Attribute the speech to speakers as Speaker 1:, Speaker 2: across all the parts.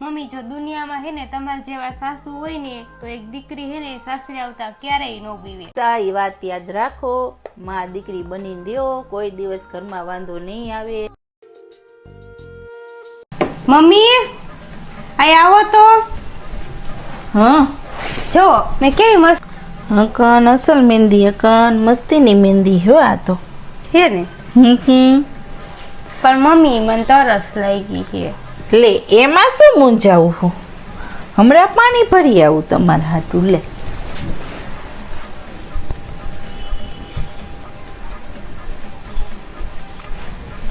Speaker 1: Mummy જો દુનિયામાં હે ને તમારા જેવા સાસુ હોય ને તો એક દીકરી હે ને સાસરે આવતા ક્યારેય ન પીવે
Speaker 2: સારી વાત યાદ રાખો માં દીકરી બની રહ્યો કોઈ દિવસ ઘરમાં વાંધો નહીં આવે.
Speaker 1: મમ્મી અહીં આવો તો.
Speaker 2: હા?
Speaker 1: જો મેં કેવી મસ્ત
Speaker 2: હકન અસલ મહેંદી હકન મસ્તીની મહેંદી હો આ તો.
Speaker 1: છે ને?
Speaker 2: હમ હમ.
Speaker 1: પણ મમ્મી મને તરસ લાગી ગઈ છે.
Speaker 2: લે એમાં શું મૂંઝાવું હું? હમણાં પાણી ભરી આવું તમારા હાટું લે.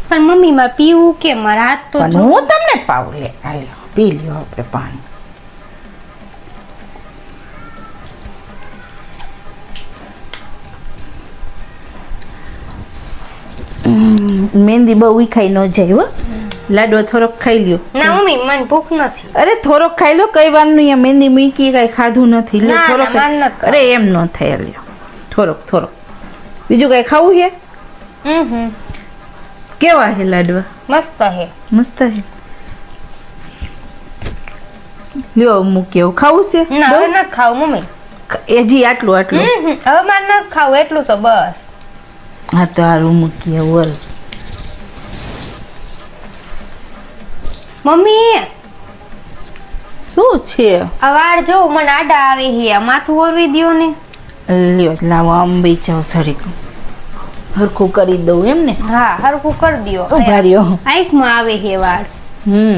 Speaker 1: પણ મમ્મી માં પીવું કે મારા હાથ તો
Speaker 2: પણ હું તમને પાવ લે આલ્યો પી લ્યો આપણે પાણી. મહેંદી બહુ વિખાઈ ન જાય હો. લાડવો થોડોક ખાઈ લ્યો.
Speaker 1: ના મમ્મી મને ભૂખ નથી.
Speaker 2: અરે થોડોક ખાઈ લો કઈ વારનું મહેંદી મીકી કઈ ખાધું નથી. લ્યો થોડોક. અરે એમ ન થાય લ્યો. થોડોક થોડોક. બીજું કઈ ખાવું છે? કેવા હે લાડવા?
Speaker 1: મસ્ત હે
Speaker 2: મસ્ત હે લ્યો મૂક્યો ખાવું છે?
Speaker 1: ના હવે? નથી ખાવું મમ્મી.
Speaker 2: એજી આટલું આટલું.
Speaker 1: હવે મારે નથી ખાવું એટલું તો બસ.
Speaker 2: હા તો હારું મૂકીએ વલ
Speaker 1: મમ્મી!
Speaker 2: શું છે?
Speaker 1: અવાર જો મને આડા આવે છે માથું ઓરવી દ્યો ને.
Speaker 2: લ્યો લાવો અંબી જાવ સરી હરખું કરી દઉં એમ ને?
Speaker 1: હા હરખું કરી દ્યો.
Speaker 2: ઊભા રહ્યો
Speaker 1: આંખમાં આવે છે વાળ.
Speaker 2: હમ.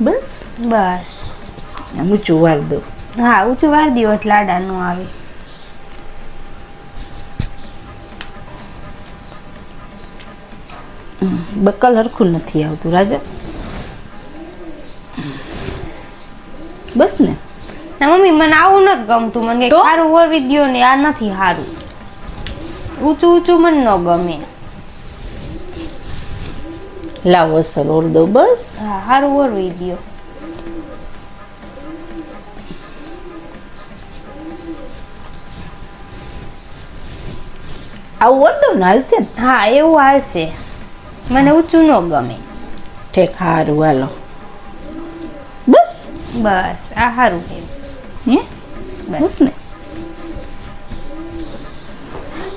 Speaker 2: બસ.
Speaker 1: બસ.
Speaker 2: ઊંચું વાર દઉં
Speaker 1: હા ઊંચું વાર દ્યો એટલે આડાનું નો આવે.
Speaker 2: બકલ હરખું નથી આવતું રાજા. બસ ને.
Speaker 1: ના મમ્મી મને આવું નથી ગમતું. મને? સારું ઓરવી દ્યો ને આ નથી સારું. ઊંચું ઊંચું મને ન ગમે.
Speaker 2: લાવો સર ઓરદો બસ.
Speaker 1: હા સારું ઓરવી દ્યો
Speaker 2: આવું દઉં ને હાલશે ને?
Speaker 1: હા એવું હાલશે. મને ઊંચું ન ગમે.
Speaker 2: ઠેક હારું હાલો. બસ.
Speaker 1: બસ આ સારું કે
Speaker 2: હે? બસ. ને.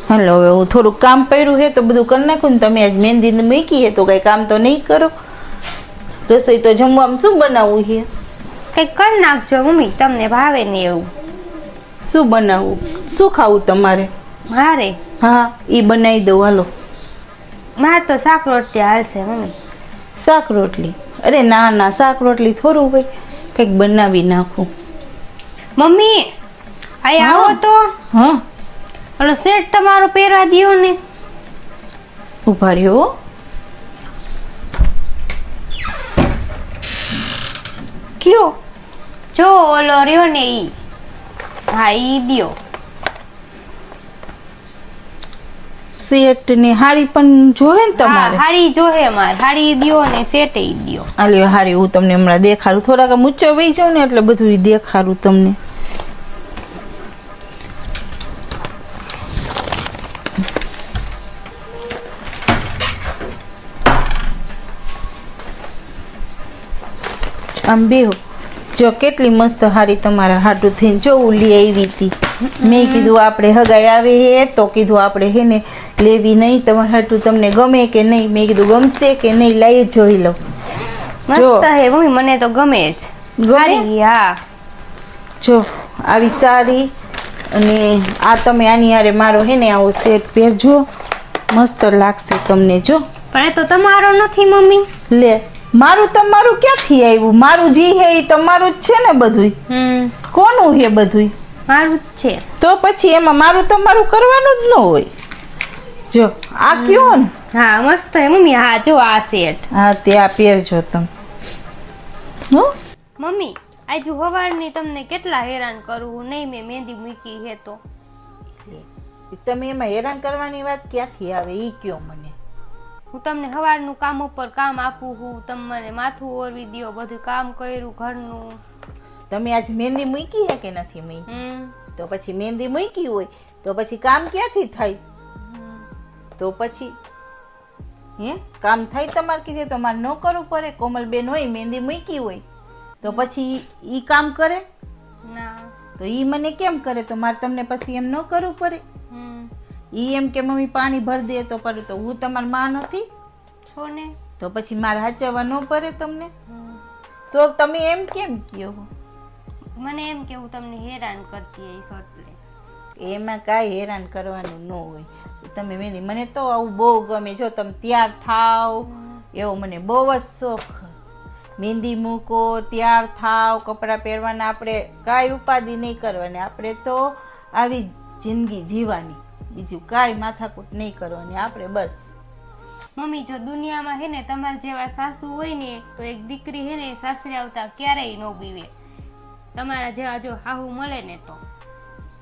Speaker 2: હાલો હવે હું થોડુંક કામ પડ્યું છે તો બધું કરી નાખું ને તમે આજ મહેંદીને મૂકી છે તો કંઈ કામ તો નહીં કરો. રસોઈ તો જમવામાં શું બનાવવું છે
Speaker 1: કંઈક કરી નાખજો મમ્મી તમને ભાવે ને એવું.
Speaker 2: શું બનાવવું? શું ખાવું તમારે?
Speaker 1: મારે?
Speaker 2: હા એ બનાવી દઉં હાલો.
Speaker 1: મારે તો શાક રોટલી હાલશે મમ્મી
Speaker 2: શાક રોટલી. અરે ના ના શાક રોટલી થોડું હોય કંઈક બનાવી નાખું.
Speaker 1: મમ્મી અહીં આવો તો.
Speaker 2: હા?
Speaker 1: ઓલો સેટ તમારો પહેરવા દ્યો ને.
Speaker 2: ઊભા રહ્યો. કયો?
Speaker 1: જો ઓલો રહ્યો ને ઈ. હા ઈ દ્યો.
Speaker 2: સેટ ને હાડી પણ જોહે ને તમારે?
Speaker 1: હાડી જોહે મારે હાડી દિયો ને સેટ દ્યો.
Speaker 2: આલ્યો હાડી હું તમને હમણાં દેખાડું. થોડાક આમ ઊંચો વહી જાઉં ને એટલે બધું દેખાડું તમને. આમ બેહો. જો કેટલી મસ્ત હારી તમારા હાટું થઈને જો ઉલી આવી હતી મેં કીધું આપણે હગાઈ આવે હે તો કીધું આપણે હે ને લેવી નહીં. તમારે હાટું તમને ગમે કે નહીં? મેં કીધું ગમશે કે નહીં? લાઈ જોઈ લો.
Speaker 1: મસ્ત હે મમ્મી મને તો ગમે જ.
Speaker 2: ગમે?
Speaker 1: હા.
Speaker 2: જો આવી સારી અને આ તમે આની હારે મારો હે ને આવો સેટ પહેરજો. મસ્ત લાગશે તમને જો.
Speaker 1: પણ એ તો તમારો નથી મમ્મી.
Speaker 2: લે મારું તમારું ક્યાંથી આવ્યું? મારું જી હે એ તમારું જ છે ને બધું કોનું હે બધું
Speaker 1: મારું જ છે.
Speaker 2: તો પછી એમાં મારું તમારું કરવાનું જ ન હોય. જો આ કયો ને?
Speaker 1: હા મસ્ત હે મમ્મી. હા જો આ સેટ
Speaker 2: હા તે આ પહેરજો તમે. હો?
Speaker 1: મમ્મી આજુ હવારની તમને કેટલા હેરાન કરવું? નહીં મેં મહેંદી મૂકી હે તો.
Speaker 2: તમે એમાં હેરાન કરવાની વાત ક્યાંથી આવે? ઈ કયો મને?
Speaker 1: હું તમને હવારનું કામ ઉપર કામ આપું હું તમે મને માથું ઓરવી દ્યો બધું કામ કર્યું ઘરનું.
Speaker 2: તમે આજ મહેંદી મૂકી હે કે નથી મૂકી? તો પછી મહેંદી મૂકી હોય તો પછી કામ ક્યાંથી થાય? તો પછી હે? કામ થાય તમારે કીધે તો મારે ન કરવું પડે. કોમલબેન હોય મહેંદી મૂકી હોય. તો પછી ઈ કામ કરે?
Speaker 1: ના.
Speaker 2: તો ઈ મને કેમ કરે? તો મારે તમને પછી એમ ન કરવું પડે. ઈ એમ કે મમ્મી પાણી ભરી દે તો પડે. તો હું તમારી માં નથી?
Speaker 1: છો ને.
Speaker 2: તો પછી મારે હાચવવા ન પડે તમને? તો તમે એમ કેમ કયો?
Speaker 1: મને એમ કે હું તમને હેરાન કરતી એ શોર્ટ પ્લે
Speaker 2: એમાં કાંઈ હેરાન કરવાનું ન હોય. તમે મેં મને તો આવું બહુ ગમે. જો તમે તૈયાર થાવ એવો મને બહુ જ શોખ. મહેંદી મૂકો તૈયાર થાવ કપડાં પહેરવાના આપણે કાંઈ ઉપાધિ નહીં કરવાની. આપણે તો આવી જિંદગી જીવવાની. બીજું કાંઈ માથાકૂટ નહીં કરવાની. આપણે બસ.
Speaker 1: મમ્મી જો દુનિયામાં હે ને તમારા જેવા સાસુ હોય ને તો એક દીકરી હે ને સાસરે આવતા ક્યારેય ન બીવે. તમારા જેવા જો હાહુ મળે ને તો.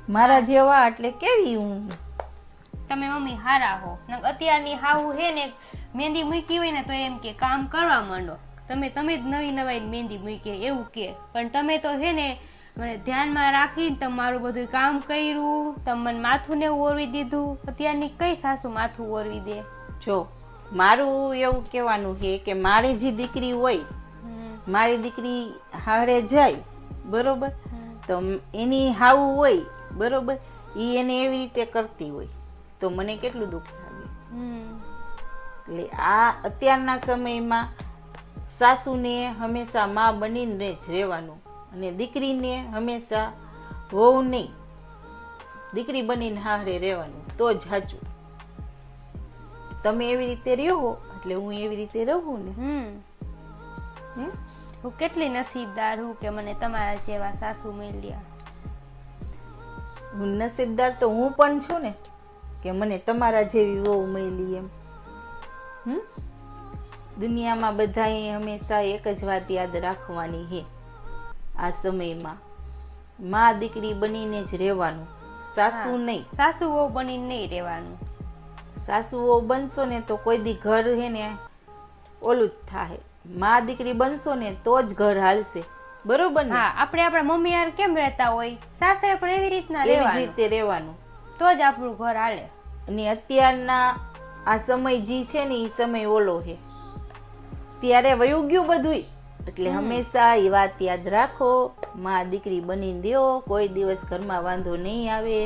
Speaker 2: મારા જેવા એટલે કેવી હું?
Speaker 1: તમે મમ્મી હારા હો. અત્યારની હાહુ હે ને મહેંદી મૂકી હોય ને તો એમ કે કામ કરવા માંડો. તમે તમે જ નવી નવાઈ મહેંદી મૂકી એવું કે. પણ તમે તો હે ને મને ધ્યાનમાં રાખીને તમારું બધું કામ કર્યું તમને મને માથું ને ઓરવી દીધું. અત્યારની કઈ સાસુ માથું ઓરવી દે?
Speaker 2: જો મારું એવું કહેવાનું છે કે મારી જે દીકરી હોય મારી દીકરી હારે જાય બરોબર? તો એની હાવું હોય બરોબર? એ એને એવી રીતે કરતી હોય. તો મને કેટલું દુઃખ લાગે.
Speaker 1: હમ.
Speaker 2: એટલે આ અત્યારના સમયમાં સાસુને હંમેશા મા બનીને જ રહેવાનું અને દીકરીને હંમેશા વહુ નહીં. દીકરી બનીને હારે રહેવાનું તો જ સાચું. તમે એવી રીતે રહ્યો એટલે હું એવી રીતે રહું ને.
Speaker 1: હમ.
Speaker 2: હે?
Speaker 1: હું કેટલી નસીબદાર હું કે મને તમારા જેવા સાસુ મળ્યા?
Speaker 2: હું નસીબદાર તો હું પણ છું ને કે મને તમારા જેવી વહુ મળી એમ. હમ? દુનિયામાં બધાએ હંમેશા એક જ વાત યાદ રાખવાની છે આ સમયમાં માં દીકરી બનીને જ રહેવાનું સાસુ નહીં.
Speaker 1: સાસુ વહુ બનીને નહીં રહેવાનું.
Speaker 2: સાસુઓ બનશો ને તો કોઈ દી ઘર હે ને ઓલું જ થાય માં દીકરી બનશો ને તો જ ઘર હાલશે. બરોબર ને?
Speaker 1: હા આપણે આપણા મમ્મી યાર કેમ રહેતા હોય? સાસરે પણ એવી રીતના
Speaker 2: એવી જ
Speaker 1: રહેવાનું.
Speaker 2: રીતે રહેવાનું.
Speaker 1: તો જ આપણું ઘર હાલે.
Speaker 2: અને અત્યારના આ સમય જે છે ને એ સમય ઓલો છે ત્યારે વયું ગયું બધુંય. એટલે હંમેશા એ વાત યાદ રાખો માં દીકરી બની રહ્યો કોઈ દિવસ ઘરમાં વાંધો નહીં આવે.